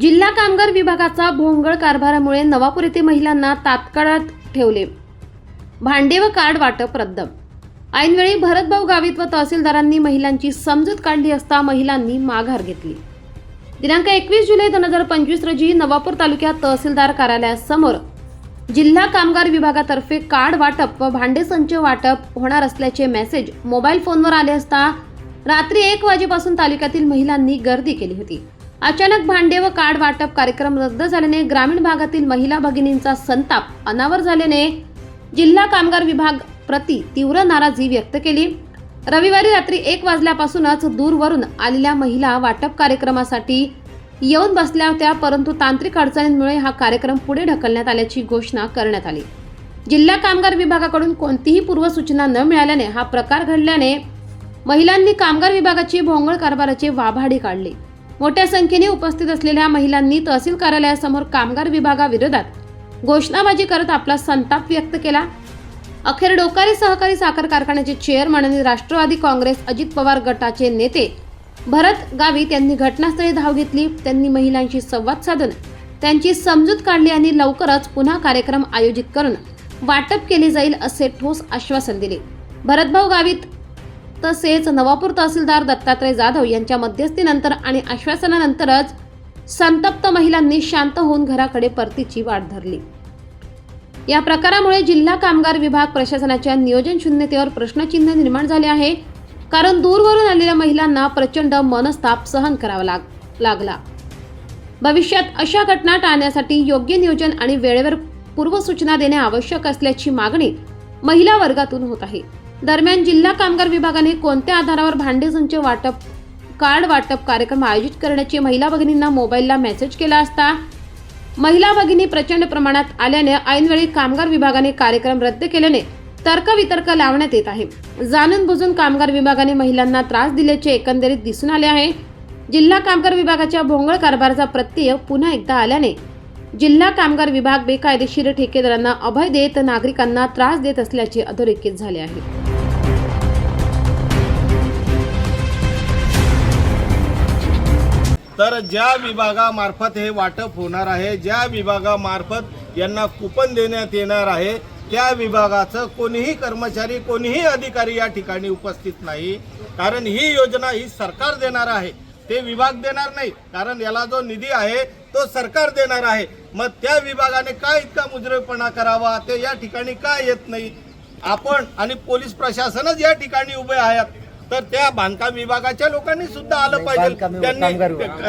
जिल्हा कामगार विभागाचा भोंगळ कारभारामुळे नवापूर येथे महिलांना तात्काळात ठेवले. भांडे व कार्ड वाटप रद्द. ऐनवेळी भरतभाऊ गावित व तहसीलदारांनी महिलांची समजूत काढली असता महिलांनी माघार घेतली. दिनांक एकवीस जुलै दोन हजार पंचवीस रोजी नवापूर तालुक्यात तहसीलदार कार्यालयासमोर जिल्हा कामगार विभागातर्फे कार्ड वाटप व भांडे संच वाटप होणार असल्याचे मेसेज मोबाईल फोनवर आले असता रात्री एक वाजेपासून तालुक्यातील महिलांनी गर्दी केली होती. अचानक भांडे व कार्ड वाटप कार्यक्रम रद्द झाल्याने ग्रामीण भागातील महिला भगिनींचा संताप अनावर झाल्याने जिल्हा कामगार विभाग प्रति तीव्र नाराजी व्यक्त केली. रविवारी रात्री एक वाजल्यापासूनच दूरवरून आलेल्या महिला वाटप कार्यक्रमासाठी येऊन बसल्या होत्या परंतु तांत्रिक अडचणींमुळे हा कार्यक्रम पुढे ढकलण्यात आल्याची घोषणा करण्यात आली. जिल्हा कामगार विभागाकडून कोणतीही पूर्वसूचना न मिळाल्याने हा प्रकार घडल्याने महिलांनी कामगार विभागाची भोंगळ कारभाराचे वाभाडी काढली. मोठ्या संख्येने उपस्थित असलेल्या महिलांनी तहसील कार्यालयासमोर कामगार विभागाविरोधात घोषणाबाजी करत आपला संताप व्यक्त केला. अखेर डोकारी सहकारी साखर कारखान्याचे चेअरमन आणि राष्ट्रवादी काँग्रेस अजित पवार गटाचे नेते भरत गावित यांनी घटनास्थळी धाव घेतली. त्यांनी महिलांशी संवाद साधून त्यांची समजूत काढली आणि लवकरच पुन्हा कार्यक्रम आयोजित करून वाटप केले जाईल असे ठोस आश्वासन दिले. भरतभाऊ गावित तसेच नवापूर तहसीलदार दत्तात्रय जाधव यांच्या मध्यस्थीनंतर आणि आश्वासनानंतरच संतप्त महिलांनी शांत होऊन घराकडे परतीची वाट धरली. या प्रकारामुळे जिल्हा कामगार विभाग प्रशासनाच्या नियोजन शून्यतेवर प्रश्नचिन्ह निर्माण झाले आहे कारण दूरवरून आलेल्या महिलांना प्रचंड मनस्ताप सहन करावा लाग लागला. भविष्यात अशा घटना टाळण्यासाठी योग्य नियोजन आणि वेळेवर पूर्वसूचना देणे आवश्यक असल्याची मागणी महिला वर्गातून होत आहे. दरम्यान जिल्हा कामगार विभागाने कोणत्या आधारावर भांडे संच वाटप कार्ड वाटप कार्यक्रम आयोजित करण्याची महिला भगिनींना मोबाईलला मेसेज केला असता महिला भगिनी प्रचंड प्रमाणात आल्याने ऐनवेळी कामगार विभागाने कार्यक्रम रद्द केल्याने तर्कवितर्क लावण्यात येत आहे. जाणून बुजून कामगार विभागाने महिलांना त्रास दिल्याचे एकंदरीत दिसून आले आहे. जिल्हा कामगार विभागाच्या भोंगळ कारभाराचा प्रत्यय पुन्हा एकदा आल्याने जिल्हा कामगार विभाग बेकायदेशीर ठेकेदारांना अभय देत नागरिकांना त्रास देत असल्याचे अधोरेखित झाले आहे. तर ज्या विभागामार्फत हे वाटप होणार आहे ज्या विभागामार्फत यांना कुपन देण्यात येणार आहे त्या विभागाचं कोणीही कर्मचारी कोणीही अधिकारी या ठिकाणी उपस्थित नाही. कारण ही योजना ही सरकार देणार आहे. ते विभाग देणार नाही. कारण याला जो निधी आहे तो सरकार देणार आहे. मग त्या विभागाने काय इतका मुजरेपणा करावा? ते या ठिकाणी का येत नाही? आपण आणि पोलीस प्रशासनच या ठिकाणी उभे आहात. तर त्या बांधकाम विभागाच्या लोकांनी सुद्धा आलं पाहिजे. त्यांनी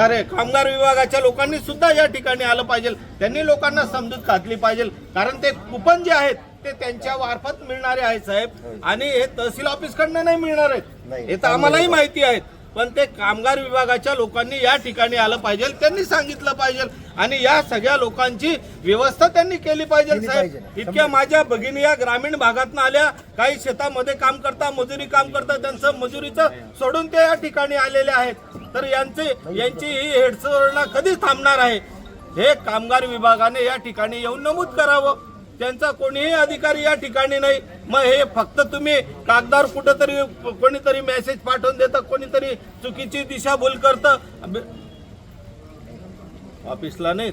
अरे कामगार विभागाच्या लोकांनी सुद्धा या ठिकाणी आलं पाहिजे. त्यांनी लोकांना समजूत घातली पाहिजे. कारण ते कुपन जे आहेत ते त्यांच्या मार्फत मिळणारे आहेत साहेब. आणि हे तहसील ऑफिस कडनं नाही मिळणार आहेत. हे तर आम्हालाही माहिती आहेत. पण ते कामगार विभागाच्या लोकांनी या ठिकाणी आलं पाहिजे त्यांनी सांगितलं पाहिजे. आणि या सगळ्या लोकांची व्यवस्था त्यांनी केली पाहिजे साहेब. इतक्या माझ्या भगिनी या ग्रामीण भागातून आल्या काही शेतामध्ये काम करता मजुरी काम करता त्यांचं मजुरीचं सोडून ते या ठिकाणी आलेले आहेत. तर यांचे यांची ही हेडसोडला कधीच थांबणार आहे. हे कामगार विभागाने या ठिकाणी येऊन नमूद करावं. त्यांचा कोणीही अधिकारी या ठिकाणी नाही. मग हे फक्त तुम्ही कागदावर कुठंतरी कोणीतरी मेसेज पाठवून देतं कोणीतरी चुकीची दिशाभूल करतं. ऑफिसला नाही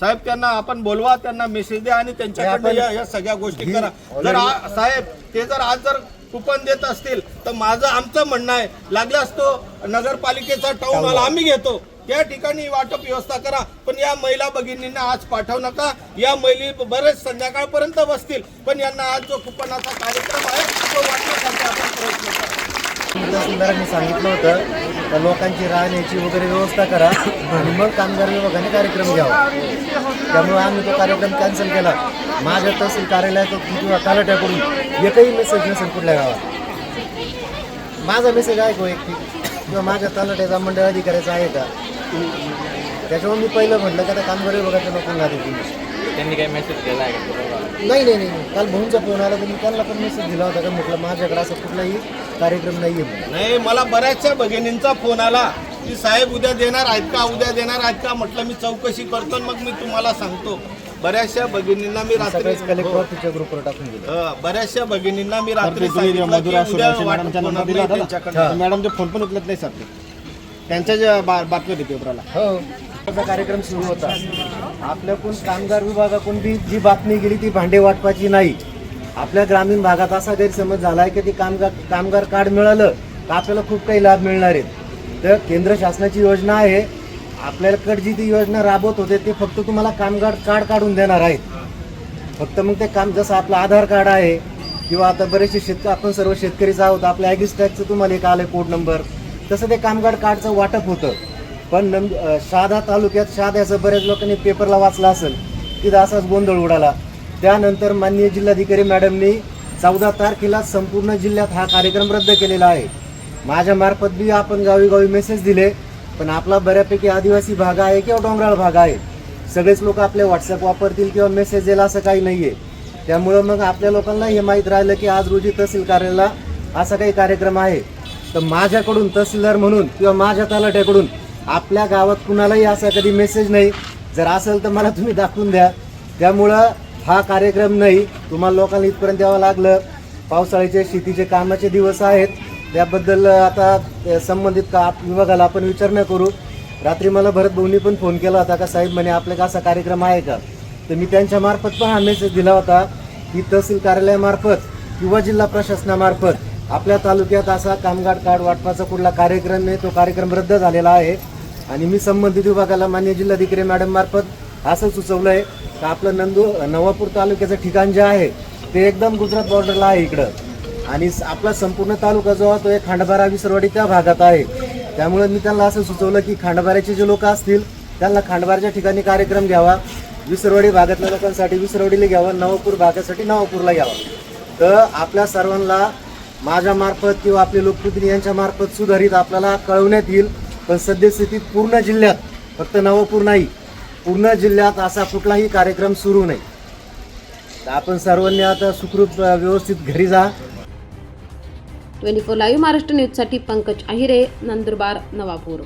साहेब त्यांना आपण बोलवा त्यांना मेसेज द्या आणि त्यांच्याकडनं आपण- या सगळ्या गोष्टी करा. जर साहेब ते जर आज जर कुपन देत असतील तर माझं आमचं म्हणणं आहे लागल्यास तो नगरपालिकेचा टाऊन हॉल आम्ही घेतो. त्या ठिकाणी वाटप व्यवस्था करा पण या महिला भगिनींना आज पाठवू नका. या महिली बरेच संध्याकाळपर्यंत बसतील पण यांना आज जो कुपनाचा कार्यक्रम आहे तो वाटण्यासाठी आपण प्रयत्न करा. सांगितलं होतं तर लोकांची राहण्याची वगैरे व्यवस्था करा आणि मग कामगार विभागाने कार्यक्रम घ्यावा. त्यामुळे आम्ही तो कार्यक्रम कॅन्सल केला. माझ्या तहसील कार्यालयात किंवा तलाट्याकडून एकही मेसेज नसेल कुठल्या गावात. माझा मेसेज आहे एक किंवा माझ्या तलाट्याचा मंडळ अधिकाऱ्याचा आहे का? त्याच्यामुळे मी पहिलं म्हटलं की आता कामगार विभागाच्या लोकांना आधी तुम्ही. त्यांनी काही मेसेज केला आहे का? नाही नाही नाही. काल भाऊंचा फोन आला तर मी त्यांना पण मेसेज दिला होता का? म्हटलं माझ्याकडे असं कुठलाही कार्यक्रम नाही आहे नाही मला बऱ्याचशा भगिनींचा फोन आला. की साहेब उद्या देणार आहेत का? उद्या देणार आहेत का? म्हटलं मी चौकशी करतो आणि मग मी तुम्हाला सांगतो. बऱ्याचशा भगिनींना मी रात्री कलेक्टर हो. ऑफिसच्या ग्रुपवर टाकून दिलं. बऱ्याचशा भगिनींना मी रात्री सांगितलं की उद्या वाटप होणार नाही त्यांच्याकडनं. मॅडमचे फोन पण उचलत नाही सर त्यांच्या ज्या बा- बातम्या होती पेपराला हो. त्याचा कार्यक्रम सुरू होता. आपल्याकडून कामगार विभागाकडून बी जी बातमी गेली ती भांडे वाटपाची नाही. आपल्या ग्रामीण भागात असा गैरसमज झाला आहे की ती कामगार कामगार कार्ड मिळालं तर आपल्याला खूप काही लाभ मिळणार आहेत तर केंद्र शासनाची योजना आहे. आपल्याकडे जी ती योजना राबवत होते ते फक्त तुम्हाला कामगार कार्ड काढून देणार आहेत. फक्त मग ते काम जसं आपलं आधार कार्ड आहे किंवा आता बरेचसे शेतक आपण सर्व शेतकरीच आहोत आपल्या ॲग्रिस तुम्हाला एक आलं कोड नंबर तसं ते कामगार कार्डचं वाटप होतं. पण नंद शहादा तालुक्यात शहाद्याचं बऱ्याच लोकांनी पेपरला वाचलं असेल तिथं असाच गोंधळ उडाला. त्यानंतर माननीय जिल्हाधिकारी मॅडमनी चौदा तारखेला संपूर्ण जिल्ह्यात हा कार्यक्रम रद्द केलेला आहे. माझ्या मार्फत बी आपण गावीगावी मेसेज दिले पण आपला बऱ्यापैकी आदिवासी भाग आहे किंवा डोंगराळ भाग आहे. सगळेच लोक आपले व्हॉट्सअप वापरतील किंवा मेसेज येईल असं काही नाही आहे त्यामुळं मग आपल्या लोकांना हे माहीत राहिलं की आज रोजी तहसील कार्यालयाला असा काही कार्यक्रम आहे. तर माझ्याकडून तहसीलदार म्हणून किंवा माझ्या तलाट्याकडून आपल्या गावात कुणालाही असा कधी मेसेज नाही. जर असेल तर मला तुम्ही दाखवून द्या. त्यामुळं हा कार्यक्रम नाही. तुम्हाला लोकांना इथपर्यंत यावं लागलं. पावसाळ्याचे शेतीचे कामाचे दिवस आहेत. त्याबद्दल आता संबंधित का विभागाला आपण विचार न करू. रात्री मला भरत भाऊनी पण फोन केला होता का साहेब म्हणे आपल्या असा कार्यक्रम आहे का? तर मी त्यांच्यामार्फत पण हा मेसेज दिला होता की तहसील कार्यालयामार्फत किंवा जिल्हा प्रशासनामार्फत आपल्या तालुक्यात असा कामगार कार्ड वाटपाचा कुठला कार्यक्रम नाही तो कार्यक्रम रद्द झालेला आहे. आणि मी संबंधित विभागाला मान्य जिल्हाधिकारी मॅडम मार्फत असं सुचवलं आहे का आपलं नंदू नवापूर तालुक्याचं ठिकाण जे आहे ते एकदम गुजरात बॉर्डरला आहे इकडं. आणि स- आपला संपूर्ण तालुका जो आहे तो एक खांडबारा विसरवाडी त्या भागात आहे. त्यामुळे मी त्यांना असं सुचवलं की खांडबाऱ्याचे जे लोक असतील त्यांना खांडबारच्या ठिकाणी कार्यक्रम घ्यावा. विसरवाडी भागातल्या लोकांसाठी विसरवाडीला घ्यावा नवापूर भागासाठी नवापूरला घ्यावा. तर आपल्या सर्वांना माझ्या मार्फत किंवा आपले लोकप्रतिनिधी यांच्या मार्फत सुधारित आपल्याला कळवण्यात येईल. पण सद्यस्थितीत पूर्ण जिल्ह्यात फक्त नवापूर नाही पूर्ण जिल्ह्यात असा कुठलाही कार्यक्रम सुरू नाही. तर आपण सर्वांनी आता सुखरूप व्यवस्थित घरी जा. ट्वेंटी फोर लाईव्ह महाराष्ट्र न्यूजसाठी पंकज आहिरे नंदुरबार नवापूर.